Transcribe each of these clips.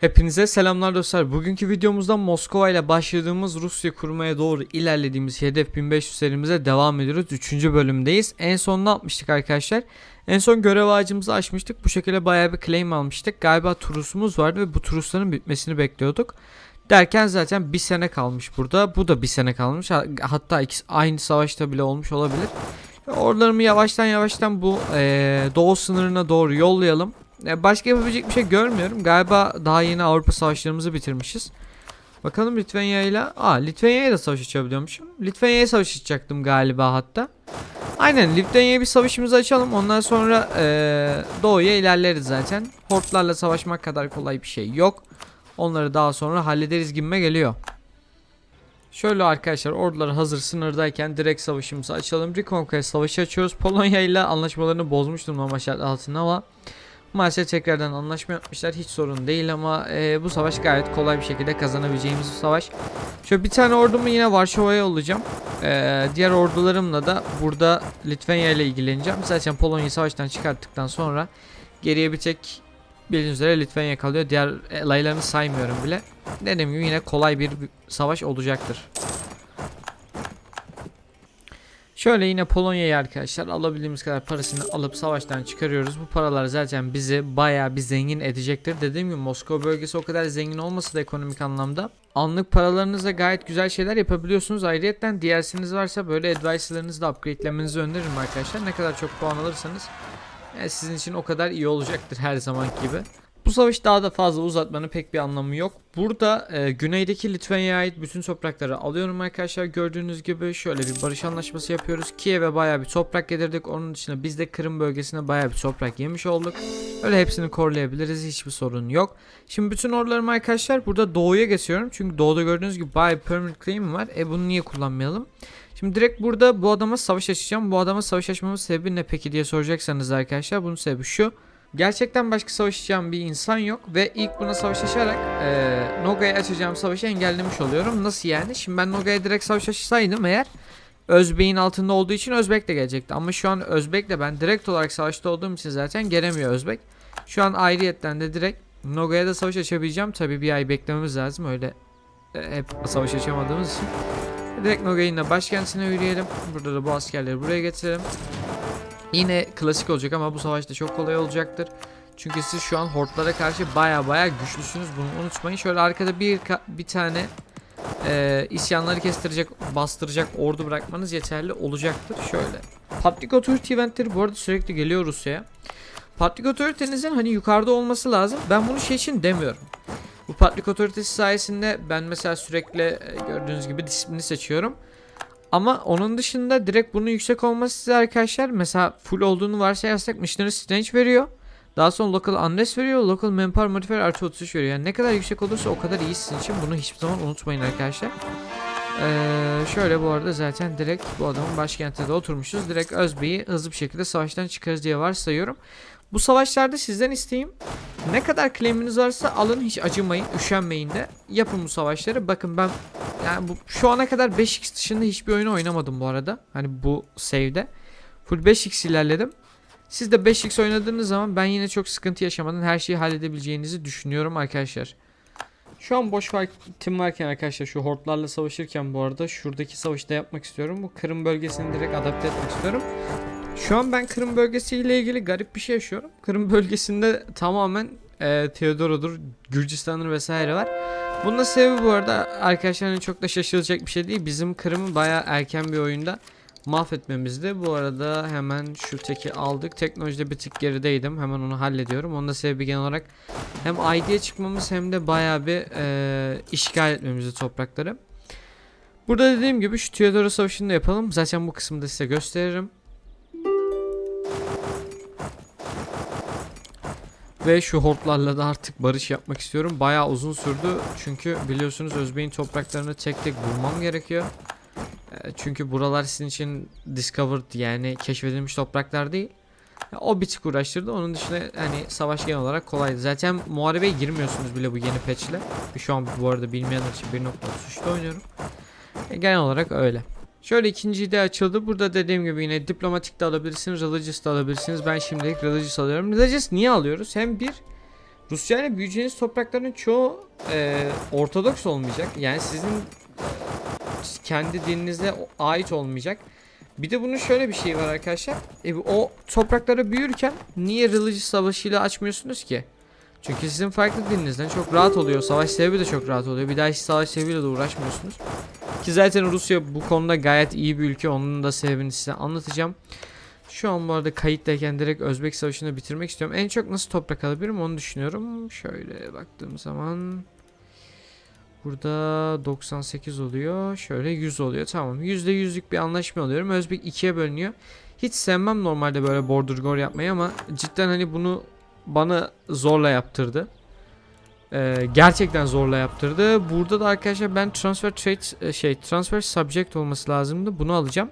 Hepinize selamlar dostlar. Bugünkü videomuzda Moskova ile başladığımız Rusya kurmaya doğru ilerlediğimiz hedef 1500 serimize devam ediyoruz. 3. bölümdeyiz. En son ne yapmıştık arkadaşlar? En son görev ağacımızı açmıştık. Bu şekilde bayağı bir claim almıştık. Galiba turusumuz vardı ve bu turusların bitmesini bekliyorduk. Derken zaten bir sene kalmış burada. Bu da bir sene kalmış. Ha- Hatta ikisi aynı savaşta bile olmuş olabilir. Ordularımı yavaştan yavaştan bu eee, doğu sınırına doğru yollayalım. E, başka yapabilecek bir şey görmüyorum. Galiba daha yeni Avrupa savaşlarımızı bitirmişiz. Bakalım Litvanya ile... Aa Litvanya'ya da savaş açabiliyormuşum. Litvanya'ya savaş açacaktım galiba hatta. Aynen Litvanya'ya bir savaşımızı açalım. Ondan sonra e, doğuya ilerleriz zaten. Hortlarla savaşmak kadar kolay bir şey yok. Onları daha sonra hallederiz gibime geliyor. Şöyle arkadaşlar ordular hazır sınırdayken direkt savaşımızı açalım. Reconquest savaşı açıyoruz. Polonya ile anlaşmalarını bozmuştum normal şart altında ama Maalesef tekrardan anlaşma yapmışlar. Hiç sorun değil ama e, bu savaş gayet kolay bir şekilde kazanabileceğimiz bir savaş. Şöyle bir tane ordumu yine Varşova'ya yollayacağım. E, diğer ordularımla da burada Litvanya ile ilgileneceğim. Zaten Polonya'yı savaştan çıkarttıktan sonra geriye bir tek bildiğiniz üzere Litvanya kalıyor. Diğer alaylarını saymıyorum bile. Dediğim gibi yine kolay bir savaş olacaktır. Şöyle yine Polonya'yı arkadaşlar alabildiğimiz kadar parasını alıp savaştan çıkarıyoruz. Bu paralar zaten bizi bayağı bir zengin edecektir. Dediğim gibi Moskova bölgesi o kadar zengin olmasa da ekonomik anlamda. Anlık paralarınızla gayet güzel şeyler yapabiliyorsunuz. Ayrıca DLC'niz varsa böyle advice'larınızı da upgrade'lemenizi öneririm arkadaşlar. Ne kadar çok puan alırsanız sizin için o kadar iyi olacaktır her zaman gibi. Bu savaşı daha da fazla uzatmanın pek bir anlamı yok. Burada e, güneydeki Litvanya'ya ait bütün toprakları alıyorum arkadaşlar. Gördüğünüz gibi şöyle bir barış anlaşması yapıyoruz. Kiev'e bayağı bir toprak yedirdik. Onun dışında biz de Kırım bölgesine bayağı bir toprak yemiş olduk. Öyle hepsini koruyabiliriz. Hiçbir sorun yok. Şimdi bütün ordularımı arkadaşlar burada doğuya geçiyorum. Çünkü doğuda gördüğünüz gibi bayağı bir permanent claim var. E bunu niye kullanmayalım? Şimdi direkt burada bu adama savaş açacağım. Bu adama savaş açmamın sebebi ne peki diye soracaksanız arkadaşlar bunun sebebi şu. Gerçekten başka savaşacağım bir insan yok ve ilk buna savaş açarak eee Noga'ya açacağım savaşı engellemiş oluyorum. Nasıl yani? Şimdi ben Noga'ya direkt savaş açsaydım eğer Özbek'in altında olduğu için Özbek de gelecekti. Ama şu an Özbek'le ben direkt olarak savaşta olduğum için zaten gelemiyor Özbek. Şu an ayrıyetten de direkt Noga'ya da savaş açabileceğim. Tabi bir ay beklememiz lazım öyle e, hep savaş açamadığımız için. Direkt Noga'nın da başkentine yürüyelim. Burada da bu askerleri buraya getirelim. Yine klasik olacak ama bu savaşta çok kolay olacaktır. Çünkü siz şu an hortlara karşı baya baya güçlüsünüz bunu unutmayın. Şöyle arkada bir bir tane e, isyanları kestirecek, bastıracak ordu bırakmanız yeterli olacaktır. Şöyle. Public Authority eventleri bu arada sürekli geliyor Rusya'ya. Public Authority'nizin hani yukarıda olması lazım. Ben bunu şey için demiyorum. Bu Public Authority sayesinde ben mesela sürekli e, gördüğünüz gibi disiplini seçiyorum. Ama onun dışında direkt bunun yüksek olması size arkadaşlar mesela full olduğunu varsayarsak Missionary Strange veriyor. Daha sonra Local Unrest veriyor. Local Manpower Modifier artı 33 veriyor. Yani ne kadar yüksek olursa o kadar iyi sizin için. Bunu hiçbir zaman unutmayın arkadaşlar. Ee, şöyle bu arada zaten direkt bu adamın başkentine de oturmuşuz. Direkt Özbey'i hızlı bir şekilde savaştan çıkarız diye varsayıyorum. Bu savaşlarda sizden isteğim ne kadar claim'iniz varsa alın hiç acımayın, üşenmeyin de yapın bu savaşları. Bakın ben yani bu şu ana kadar 5x dışında hiçbir oyunu oynamadım bu arada. Hani bu save'de. Full 5x ilerledim. Siz de 5x oynadığınız zaman ben yine çok sıkıntı yaşamadan her şeyi halledebileceğinizi düşünüyorum arkadaşlar. Şu an boş vaktim varken arkadaşlar şu hortlarla savaşırken bu arada şuradaki savaşı da yapmak istiyorum. Bu Kırım bölgesini direkt adapte etmek istiyorum. Şu an ben Kırım bölgesiyle ilgili garip bir şey yaşıyorum. Kırım bölgesinde tamamen e, Theodoro'dur, Gürcistan'dır vesaire var. Bunun da sebebi bu arada arkadaşlar hani çok da şaşılacak bir şey değil. Bizim Kırım'ı bayağı erken bir oyunda mahvetmemizdi. Bu arada hemen şu teki aldık. Teknolojide bir tık gerideydim. Hemen onu hallediyorum. Onun da sebebi genel olarak hem ID'ye çıkmamız hem de bayağı bir e, işgal etmemizi toprakları. Burada dediğim gibi şu Theodoro Savaşı'nı da yapalım. Zaten bu kısmı da size gösteririm. Ve şu hortlarla da artık barış yapmak istiyorum. Bayağı uzun sürdü. Çünkü biliyorsunuz Özbey'in topraklarını tek tek bulmam gerekiyor. Ee, Çünkü buralar sizin için discovered yani keşfedilmiş topraklar değil. O bir tık uğraştırdı. Onun dışında hani savaş genel olarak kolaydı. Zaten muharebeye girmiyorsunuz bile bu yeni patch ile. Şu an bu arada bilmeyenler için 1.33'te oynuyorum. E, genel olarak öyle. Şöyle ikinci de açıldı. Burada dediğim gibi yine diplomatik de alabilirsiniz, religious da alabilirsiniz. Ben şimdilik religious alıyorum. Religious niye alıyoruz? Hem bir Rusya ile büyüyeceğiniz toprakların çoğu e, Ortodoks olmayacak. Yani sizin e, kendi dininize ait olmayacak. Bir de bunun şöyle bir şey var arkadaşlar. E, o topraklara büyürken niye religious savaşıyla açmıyorsunuz ki? Çünkü sizin farklı dininizden çok rahat oluyor. Savaş sebebi de çok rahat oluyor. Bir daha hiç savaş sebebiyle de uğraşmıyorsunuz. Ki zaten Rusya bu konuda gayet iyi bir ülke. Onun da sebebini size anlatacağım. Şu an bu arada kayıttayken direkt Özbek Savaşı'nı bitirmek istiyorum. En çok nasıl toprak alabilirim onu düşünüyorum. Şöyle baktığım zaman burada 98 oluyor. Şöyle 100 oluyor. Tamam. %100'lük bir anlaşma alıyorum. Özbek ikiye bölünüyor. Hiç sevmem normalde böyle border gor yapmayı ama cidden hani bunu bana zorla yaptırdı. Ee, gerçekten zorla yaptırdı. Burada da arkadaşlar ben transfer trade e, şey transfer subject olması lazımdı. Bunu alacağım.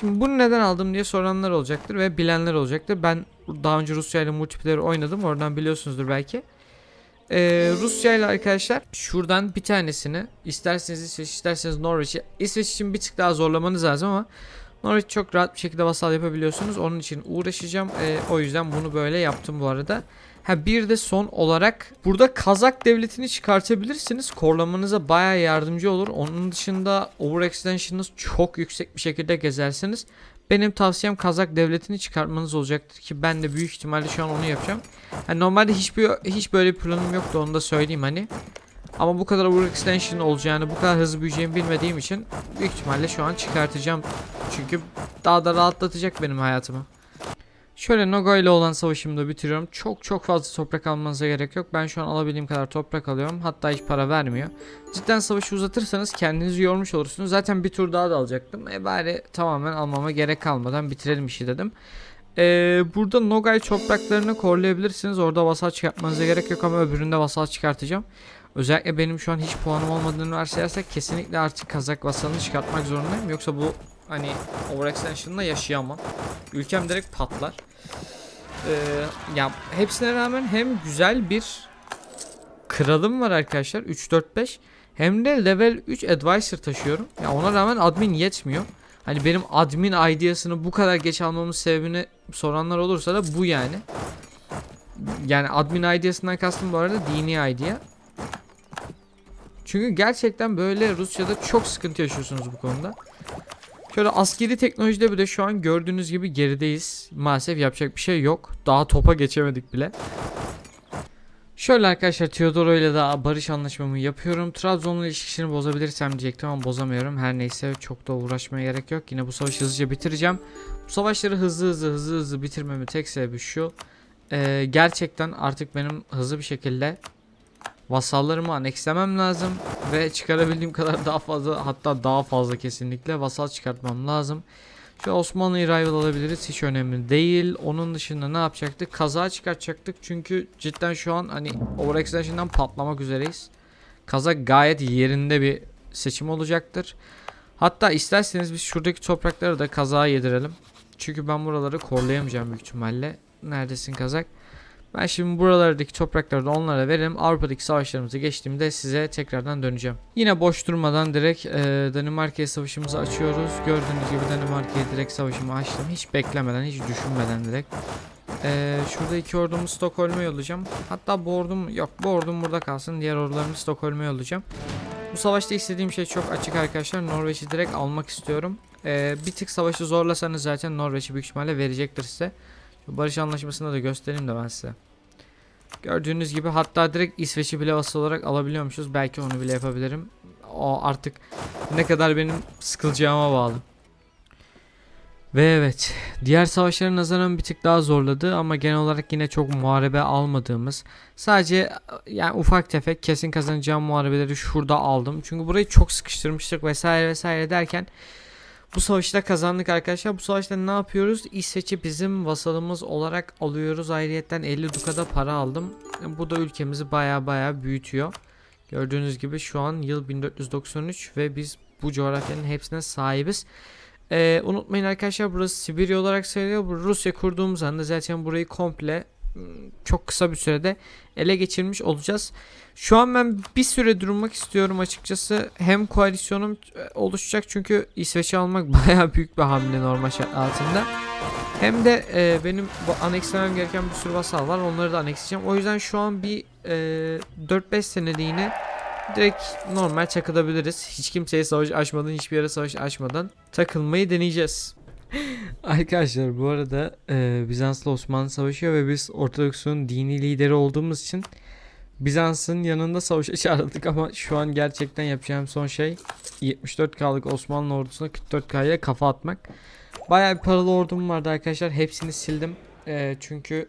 Şimdi bunu neden aldım diye soranlar olacaktır ve bilenler olacaktır. Ben daha önce Rusya ile multiplayer oynadım. Oradan biliyorsunuzdur belki. Ee, Rusya ile arkadaşlar şuradan bir tanesini isterseniz İsveç isterseniz Norveç'i İsveç için bir tık daha zorlamanız lazım ama Norveç çok rahat bir şekilde vasal yapabiliyorsunuz. Onun için uğraşacağım. Ee, o yüzden bunu böyle yaptım bu arada. Ha bir de son olarak burada Kazak devletini çıkartabilirsiniz. Korlamanıza baya yardımcı olur. Onun dışında overextension'ınız çok yüksek bir şekilde gezersiniz. Benim tavsiyem Kazak devletini çıkartmanız olacaktır ki ben de büyük ihtimalle şu an onu yapacağım. Yani normalde hiçbir hiç böyle bir planım yoktu onu da söyleyeyim hani. Ama bu kadar overextension olacağını, bu kadar hızlı büyüyeceğimi bilmediğim için büyük ihtimalle şu an çıkartacağım. Çünkü daha da rahatlatacak benim hayatımı. Şöyle Nogo ile olan savaşımı da bitiriyorum. Çok çok fazla toprak almanıza gerek yok. Ben şu an alabildiğim kadar toprak alıyorum. Hatta hiç para vermiyor. Cidden savaşı uzatırsanız kendinizi yormuş olursunuz. Zaten bir tur daha da alacaktım. E bari tamamen almama gerek kalmadan bitirelim işi dedim. Ee, burada Nogay topraklarını korlayabilirsiniz. Orada vasal çıkartmanıza gerek yok ama öbüründe vasal çıkartacağım. Özellikle benim şu an hiç puanım olmadığını varsayarsak kesinlikle artık Kazak vasalını çıkartmak zorundayım. Yoksa bu hani overextension'la yaşayamam. Ülkem direkt patlar. Ee, ya hepsine rağmen hem güzel bir kralım var arkadaşlar 3 4 5 hem de level 3 advisor taşıyorum. Ya ona rağmen admin yetmiyor. Hani benim admin ideasını bu kadar geç almamın sebebini soranlar olursa da bu yani. Yani admin ideasından kastım bu arada dini idea. Çünkü gerçekten böyle Rusya'da çok sıkıntı yaşıyorsunuz bu konuda. Şöyle askeri teknolojide bile şu an gördüğünüz gibi gerideyiz. Maalesef yapacak bir şey yok. Daha topa geçemedik bile. Şöyle arkadaşlar Teodoro ile daha barış anlaşmamı yapıyorum. Trabzon'la ilişkisini bozabilirsem diyecektim ama bozamıyorum. Her neyse çok da uğraşmaya gerek yok. Yine bu savaşı hızlıca bitireceğim. Bu savaşları hızlı hızlı hızlı hızlı bitirmemin tek sebebi şu. Ee, gerçekten artık benim hızlı bir şekilde vasallarımı anekslemem lazım ve çıkarabildiğim kadar daha fazla hatta daha fazla kesinlikle vasal çıkartmam lazım. Şu Osmanlı'yı rival alabiliriz hiç önemli değil. Onun dışında ne yapacaktık? Kaza çıkartacaktık çünkü cidden şu an hani overextension'dan patlamak üzereyiz. Kaza gayet yerinde bir seçim olacaktır. Hatta isterseniz biz şuradaki toprakları da kaza yedirelim. Çünkü ben buraları korlayamayacağım büyük ihtimalle. Neredesin kazak? Ben şimdi buralardaki toprakları da onlara veririm. Avrupa'daki savaşlarımızı geçtiğimde size tekrardan döneceğim. Yine boş durmadan direkt e, Danimarka'ya savaşımızı açıyoruz. Gördüğünüz gibi Danimarka'ya direkt savaşımı açtım. Hiç beklemeden, hiç düşünmeden direkt. E, şurada iki ordumu Stockholm'a yollayacağım. Hatta bu ordum yok bu ordum burada kalsın. Diğer ordularımı Stockholm'a yollayacağım. Bu savaşta istediğim şey çok açık arkadaşlar. Norveç'i direkt almak istiyorum. E, bir tık savaşı zorlasanız zaten Norveç'i büyük ihtimalle verecektir size. Barış anlaşmasını da göstereyim de ben size. Gördüğünüz gibi hatta direkt İsveç'i bile vasal olarak alabiliyormuşuz. Belki onu bile yapabilirim. O artık ne kadar benim sıkılacağıma bağlı. Ve evet diğer savaşlara nazaran bir tık daha zorladı ama genel olarak yine çok muharebe almadığımız sadece yani ufak tefek kesin kazanacağım muharebeleri şurada aldım. Çünkü burayı çok sıkıştırmıştık vesaire vesaire derken bu savaşta kazandık arkadaşlar. Bu savaşta ne yapıyoruz? İsveç'i bizim vasalımız olarak alıyoruz. Ayrıyetten 50 dukada para aldım. Bu da ülkemizi baya baya büyütüyor. Gördüğünüz gibi şu an yıl 1493 ve biz bu coğrafyanın hepsine sahibiz. Ee, unutmayın arkadaşlar burası Sibirya olarak sayılıyor. Rusya kurduğumuz anda zaten burayı komple çok kısa bir sürede ele geçirmiş olacağız. Şu an ben bir süre durmak istiyorum açıkçası. Hem koalisyonum e, oluşacak çünkü İsveç'i almak bayağı büyük bir hamle normal şart altında. Hem de e, benim bu anekslemem gereken bir sürü vasal var. Onları da aneksleyeceğim. O yüzden şu an bir e, 4-5 seneliğine direkt normal çakılabiliriz. Hiç kimseye savaş açmadan, hiçbir yere savaş açmadan takılmayı deneyeceğiz. Arkadaşlar bu arada e, Bizans'la Osmanlı savaşıyor ve biz Ortodoks'un dini lideri olduğumuz için Bizans'ın yanında savaşa çağrıldık ama şu an gerçekten yapacağım son şey 74K'lık Osmanlı ordusuna 44K'ya kafa atmak. Bayağı bir paralı ordum vardı arkadaşlar. Hepsini sildim. E, çünkü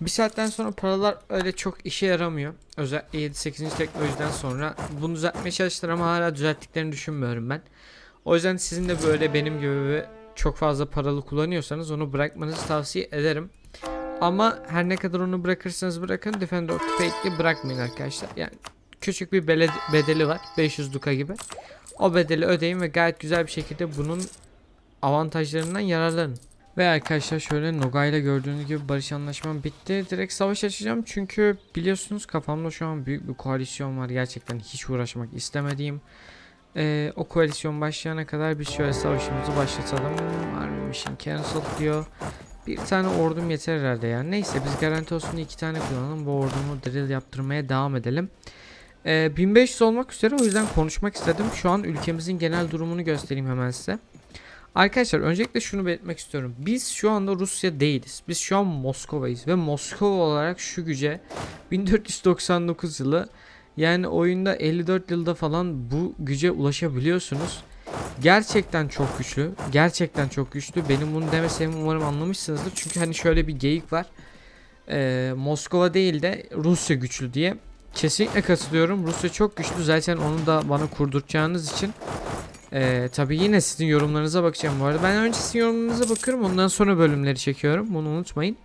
bir saatten sonra paralar öyle çok işe yaramıyor. Özellikle 7-8. teknolojiden sonra bunu düzeltmeye çalıştılar ama hala düzelttiklerini düşünmüyorum ben. O yüzden sizin de böyle benim gibi çok fazla paralı kullanıyorsanız onu bırakmanızı tavsiye ederim. Ama her ne kadar onu bırakırsanız bırakın Defender of Fate'i bırakmayın arkadaşlar. Yani küçük bir bedeli var 500 duka gibi. O bedeli ödeyin ve gayet güzel bir şekilde bunun avantajlarından yararlanın. Ve arkadaşlar şöyle Noga ile gördüğünüz gibi barış anlaşmam bitti. Direkt savaş açacağım çünkü biliyorsunuz kafamda şu an büyük bir koalisyon var. Gerçekten hiç uğraşmak istemediğim. Ee, o koalisyon başlayana kadar biz şöyle savaşımızı başlatalım. Army Mission Cancel diyor. Bir tane ordum yeter herhalde yani. Neyse biz garanti olsun iki tane kullanalım. Bu ordumu drill yaptırmaya devam edelim. Ee, 1500 olmak üzere o yüzden konuşmak istedim. Şu an ülkemizin genel durumunu göstereyim hemen size. Arkadaşlar öncelikle şunu belirtmek istiyorum. Biz şu anda Rusya değiliz. Biz şu an Moskova'yız ve Moskova olarak şu güce 1499 yılı yani oyunda 54 yılda falan bu güce ulaşabiliyorsunuz. Gerçekten çok güçlü. Gerçekten çok güçlü. Benim bunu deme sebebimi umarım anlamışsınızdır. Çünkü hani şöyle bir geyik var. Ee, Moskova değil de Rusya güçlü diye. Kesinlikle katılıyorum. Rusya çok güçlü. Zaten onu da bana kurduracağınız için ee, tabii yine sizin yorumlarınıza bakacağım bu arada. Ben önce sizin yorumlarınıza bakıyorum. Ondan sonra bölümleri çekiyorum. Bunu unutmayın.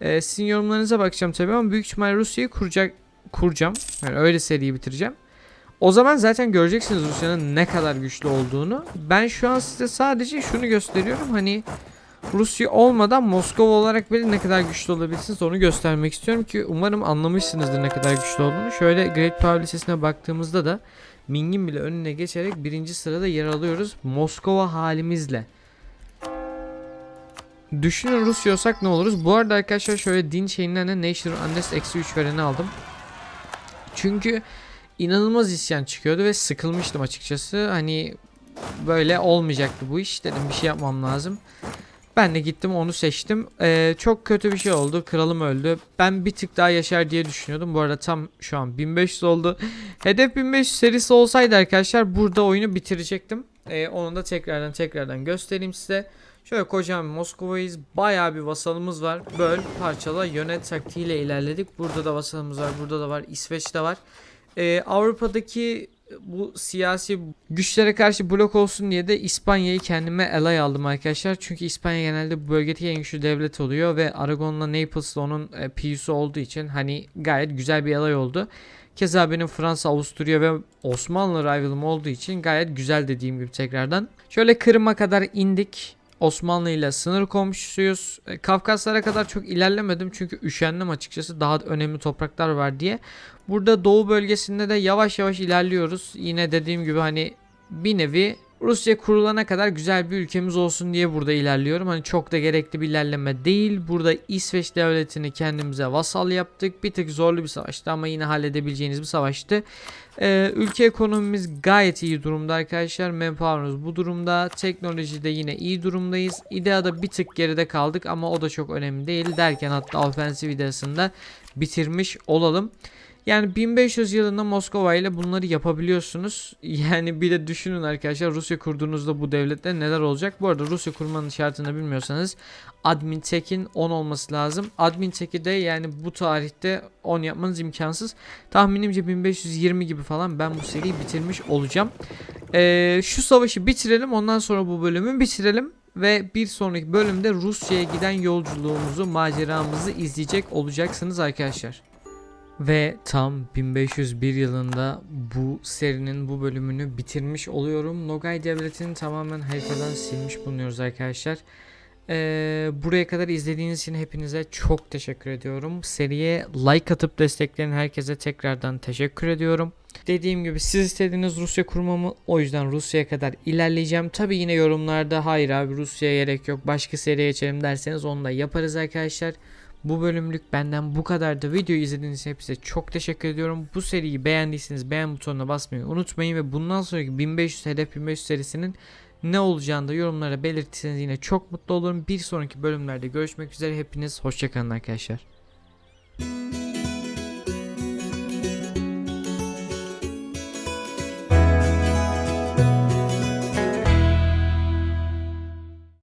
Ee, sizin yorumlarınıza bakacağım tabii ama büyük ihtimal Rusya'yı kuracak kuracağım. Yani öyle seriyi bitireceğim. O zaman zaten göreceksiniz Rusya'nın ne kadar güçlü olduğunu. Ben şu an size sadece şunu gösteriyorum. Hani Rusya olmadan Moskova olarak bile ne kadar güçlü olabilirsiniz onu göstermek istiyorum ki umarım anlamışsınızdır ne kadar güçlü olduğunu. Şöyle Great Power listesine baktığımızda da Ming'in bile önüne geçerek birinci sırada yer alıyoruz Moskova halimizle. Düşünün Rusya olsak ne oluruz? Bu arada arkadaşlar şöyle din şeyinden de National Unrest eksi 3 vereni aldım. Çünkü inanılmaz isyan çıkıyordu ve sıkılmıştım açıkçası. Hani böyle olmayacaktı bu iş. Dedim bir şey yapmam lazım. Ben de gittim onu seçtim. Ee, çok kötü bir şey oldu. Kralım öldü. Ben bir tık daha yaşar diye düşünüyordum. Bu arada tam şu an 1500 oldu. Hedef 1500 serisi olsaydı arkadaşlar burada oyunu bitirecektim. Ee, onu da tekrardan tekrardan göstereyim size. Şöyle kocaman Moskova'yız. Bayağı bir vasalımız var. Böl, parçala, yönet taktiğiyle ilerledik. Burada da vasalımız var. Burada da var. İsveç'te var. Ee, Avrupa'daki bu siyasi güçlere karşı blok olsun diye de İspanya'yı kendime alay aldım arkadaşlar. Çünkü İspanya genelde bu bölgedeki en güçlü devlet oluyor ve Aragon'la Naples'la onun e, PU'su olduğu için hani gayet güzel bir alay oldu. Keza benim Fransa, Avusturya ve Osmanlı rivalım olduğu için gayet güzel dediğim gibi tekrardan. Şöyle Kırım'a kadar indik. Osmanlı ile sınır komşusuyuz. E, Kafkaslara kadar çok ilerlemedim çünkü üşendim açıkçası. Daha önemli topraklar var diye. Burada doğu bölgesinde de yavaş yavaş ilerliyoruz. Yine dediğim gibi hani bir nevi Rusya kurulana kadar güzel bir ülkemiz olsun diye burada ilerliyorum. Hani çok da gerekli bir ilerleme değil. Burada İsveç devletini kendimize vasal yaptık. Bir tık zorlu bir savaştı ama yine halledebileceğiniz bir savaştı. Ee, ülke ekonomimiz gayet iyi durumda arkadaşlar. Manpower'ımız bu durumda. Teknolojide yine iyi durumdayız. İdeada bir tık geride kaldık ama o da çok önemli değil derken hatta ofensif ideasında bitirmiş olalım. Yani 1500 yılında Moskova ile bunları yapabiliyorsunuz. Yani bir de düşünün arkadaşlar Rusya kurduğunuzda bu devlette neler olacak. Bu arada Rusya kurmanın şartını bilmiyorsanız admin tech'in 10 olması lazım. Admin tech'i de yani bu tarihte 10 yapmanız imkansız. Tahminimce 1520 gibi falan ben bu seriyi bitirmiş olacağım. Ee, şu savaşı bitirelim ondan sonra bu bölümü bitirelim. Ve bir sonraki bölümde Rusya'ya giden yolculuğumuzu, maceramızı izleyecek olacaksınız arkadaşlar. Ve tam 1501 yılında bu serinin bu bölümünü bitirmiş oluyorum. Nogay devletini tamamen haritadan silmiş bulunuyoruz arkadaşlar. Ee, buraya kadar izlediğiniz için hepinize çok teşekkür ediyorum. Seriye like atıp destekleyen herkese tekrardan teşekkür ediyorum. Dediğim gibi siz istediğiniz Rusya kurmamı o yüzden Rusya'ya kadar ilerleyeceğim. Tabi yine yorumlarda hayır abi Rusya'ya gerek yok başka seriye geçelim derseniz onu da yaparız arkadaşlar. Bu bölümlük benden bu kadardı. Videoyu izlediğiniz için çok teşekkür ediyorum. Bu seriyi beğendiyseniz beğen butonuna basmayı unutmayın ve bundan sonraki 1500 hedef 1500 serisinin ne olacağını da yorumlara belirtirseniz yine çok mutlu olurum. Bir sonraki bölümlerde görüşmek üzere. Hepiniz hoşçakalın arkadaşlar.